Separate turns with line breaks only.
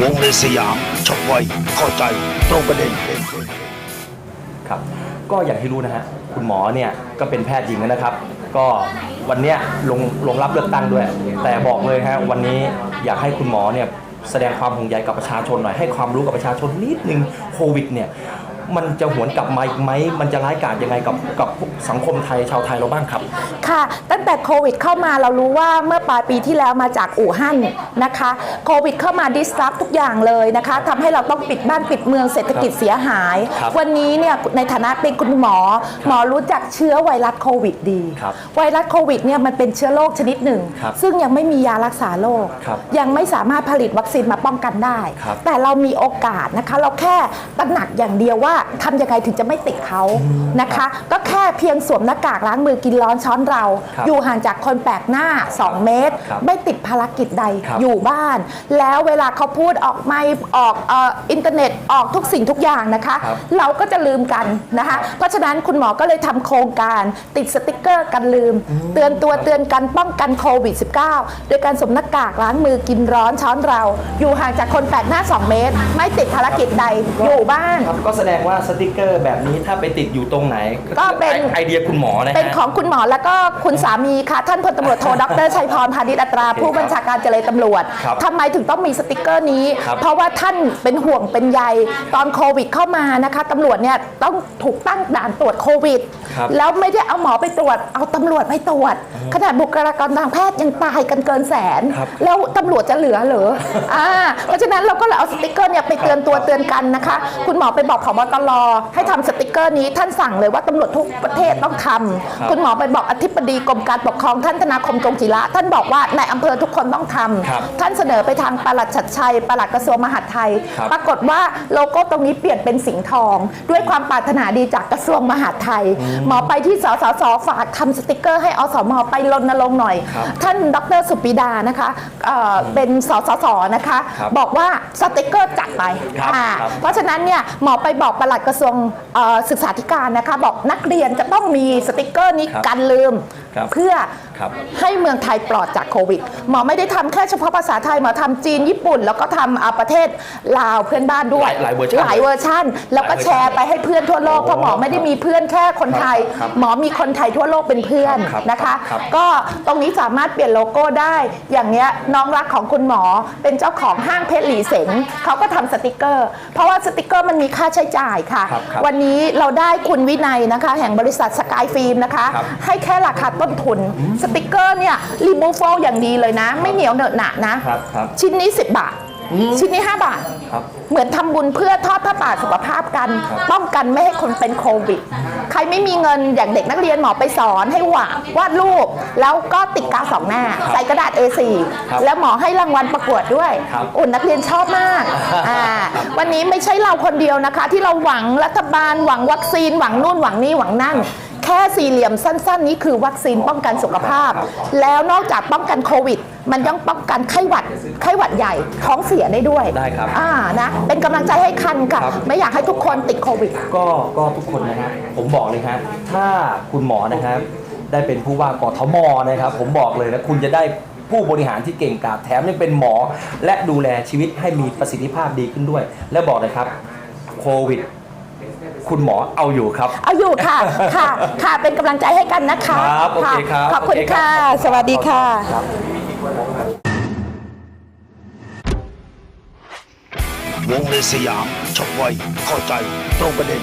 วงในสยามชกไวเข้าใจตรงประเด็น
ครับ ก็อย่างที่รู้นะฮะคุณหมอเนี่ยก็เป็นแพทย์หญิงนะครับ ก็วันเนี้ยลงลงรับเลือกตั้งด้วย แต่บอกเลยฮะวันนี้อยากให้คุณหมอเนี่ยแสดงความห่วงใยกับประชาชนหน่อยให้ความรู้กับประชาชนนิดนึงโควิดเนี่ย มันจะหวนกลับมาอีกไหมมันจะร้ายกาจยังไงกับกับสังคมไทยชาวไทยเราบ้างครับ
ค่ะ ตั้งแต่โควิดเข้ามาเรารู้ว่าเมื่อปลายปีที่แล้วมาจากอู่ฮั่นนะคะโควิดเข้ามาดิสรับทุกอย่างเลยนะคะทำให้เราต้องปิดบ้านปิดเมืองเศรษฐกิจเสียหาย
ครับ
วันนี้เนี่ยในฐานะเป็นคุณหมอ หมอรู้จักเชื้อไวรัสโควิดดี
ครับ
ไวรัสโควิดเนี่ยมันเป็นเชื้อโรคชนิดหนึ่ง
ครับ
ซึ่งยังไม่มียารักษาโรค
ครับ
ยังไม่สามารถผลิตวัคซีนมาป้องกันได้
ครับ
แต่เรามีโอกาสนะคะ เราแค่ตระหนักอย่างเดียวว่าทำยังไงถึงจะไม่ติดเขานะคะ ก็แค่เพียงสวมหน้ากากล้างมือกินร้อนช้อนเรา
ครับ
อยู่ห่างจากคนแปลกหน้า 2 เมตร
ครับ
ไม่ติดภารกิจใด
ครับ
อยู่บ้าน แล้วเวลาเขาพูดออกไม่ออกเอ่ออินเทอร์เน็ตออกทุกสิ่งทุกอย่างนะคะ
ครับ
เราก็จะลืมกันนะคะเพราะฉะนั้นคุณหมอก็เลยทำโครงการติดสติกเกอร์กันลืม เตือนตัวเตือนกันป้องกันโควิด -19 โดยการสวมหน้ากากล้างมือกินร้อนช้อนเรา อยู่ห่างจากคนแปลกหน้า 2 เมตร ไม่ติดภารกิจใดอยู่บ้าน
ครับก็แสดงว่าสติกเกอร์แบบนี้ถ้าไปติดอยู่ตรงไหน
ก็เป็น
ไอไอเดียคุณหมอนะฮะ
เป็นของคุณหมอแล้วก็คุณสามีค่ะ ท่านพลตำรวจโทดรชัยพรพาณิชย์อัตรา
โอเค
ผู้บัญชาการเจรตำรวจ
ครับ
ทำไมถึงต้องมีสติกเกอร์นี้
ครับ
เพราะว่าท่านเป็นห่วงเป็นใยตอนโควิดเข้ามานะคะตำรวจเนี่ยต้องถูกตั้งด่านตรวจโควิด
ครับ
แล้วไม่ได้เอาหมอไปตรวจ เอาตำรวจไปตรวจ ขนาดบุคลากรทางแพทย์ยังตายกันเกินแสน
ครับ
แล้วตำรวจจะเหลือเหรอ อ่า เพราะฉะนั้นเราก็เลยเอาสติกเกอร์เนี่ยไปเตือนตัวเตือนกันนะคะ คุณหมอไปบอกผบตรให้ทำสติกเกอร์นี้ท่านสั่งเลยว่าตำรวจทุกประเทศต้องทำ
ครับ
คุณหมอไปบอกอธิบดีกรมการปกครองท่านธนาคมจงจิระท่านบอกว่าในอำเภอทุกคนต้องทำ
ครับ
ท่านเสนอไปทางปลัดชัดชัยปลัดกระทรวงมหาดไทย
ครับ
ปรากฏว่าโลโก้ตรงนี้เปลี่ยนเป็นสิงห์ทอง ด้วยความปรารถนาดีจากกระทรวงมหาดไทย หมอไปที่สสสฝากทำสติกเกอร์ให้อสมไปรณรงค์หน่อย
ครับ
ท่านดรสุปิดานะคะเอ่อเป็นสสสนะคะ
ครับ
บอกว่าสติกเกอร์จัดไป
ครับ
อ่า
ครับ
เพราะฉะนั้นเนี่ยหมอไปบอกปลัดกระทรวงเอ่อศึกษาธิการนะคะ บอกนักเรียนจะต้องมีสติกเกอร์นี้
ครับ
กันลืม
ครับ
เพื่อ
ครับ
ให้เมืองไทยปลอดจากโควิด หมอไม่ได้ทำแค่เฉพาะภาษาไทยหมอทำจีนญี่ปุ่น แล้วก็ทำอ่าประเทศลาวเพื่อนบ้านด้วย
หลายหลายเวอร์ชัน
หลายเวอร์ชันแล้วก็
หลายเวอร์ชัน
แชร์ไปให้เพื่อนทั่วโลกเพราะหมอไม่ได้มีเพื่อนแค่คนไทย
ครับ
หมอมีคนไทยทั่วโลกเป็นเพื่อน
ครับ
นะคะ
ครับ
ก็ตรงนี้สามารถเปลี่ยนโลโก้ได้ อย่างเนี้ยน้องรักของคุณหมอเป็นเจ้าของห้างเพชรหลีเสงเขาก็ทำสติกเกอร์ เพราะว่าสติกเกอร์มันมีค่าใช้จ่ายค่ะ
ครับครับ
วันนี้เราได้คุณวินัยนะคะ แห่งบริษัทสกายฟิล์มนะคะ
ครับ
ให้แค่ราคาต้นทุน สติกเกอร์เนี่ยรีมูฟลอย่างดีเลยนะ ไม่เหนียวเหนอะหนะนะ
ครับครับ
ชิ้นนี้ 10 บาทชิ้นนี้ 5 บาท
ครับ
เหมือนทำบุญเพื่อทอดผ้าป่าสุขภาพกัน ป้องกันไม่ให้คนเป็นโควิด ใครไม่มีเงินอย่างเด็กนักเรียนหมอไปสอนให้วาดวาดรูป แล้วก็ติดกาวสองหน้า ใส่กระดาษ A4
ครับ
แล้วหมอให้รางวัลประกวดด้วย
ครับ
อุ่นนักเรียนชอบมากอ่าวันนี้ไม่ใช่เราคนเดียวนะคะ ที่เราหวังรัฐบาลหวังวัคซีนหวังนู่นหวังนี่หวังนั่นแค่สี่เหลี่ยมสั้น ๆ นี้คือวัคซีนป้องกันสุขภาพ แล้วนอกจากป้องกันโควิด มันยังป้องกันไข้หวัดไข้หวัดใหญ่ท้องเสียได้ด้วย
ได้ครับ
อ่านะเป็นกำลังใจให้คันค่ะ
ครับ
ไม่อยากให้ทุกคนติดโควิด
ก็ก็ทุกคนนะฮะผมบอกเลยฮะถ้าคุณหมอนะครับ ได้เป็นผู้ว่ากทมนะครับ ผมบอกเลยนะคุณจะได้ผู้บริหารที่เก่งกาจแถมยังเป็นหมอ และดูแลชีวิตให้มีประสิทธิภาพดีขึ้นด้วย และบอกเลยครับโควิด คุณหมอเอาอยู่ครับ
เอาอยู่ค่ะ ค่ะ ค่ะเป็นกำลังใจให้กันนะคะ
ครับโอเคครับ
ขอบคุณ
โอเคครับ
ค่ะสวัสดีค่ะ
วงในสยามชกไวเข้าใจตรงประเด็น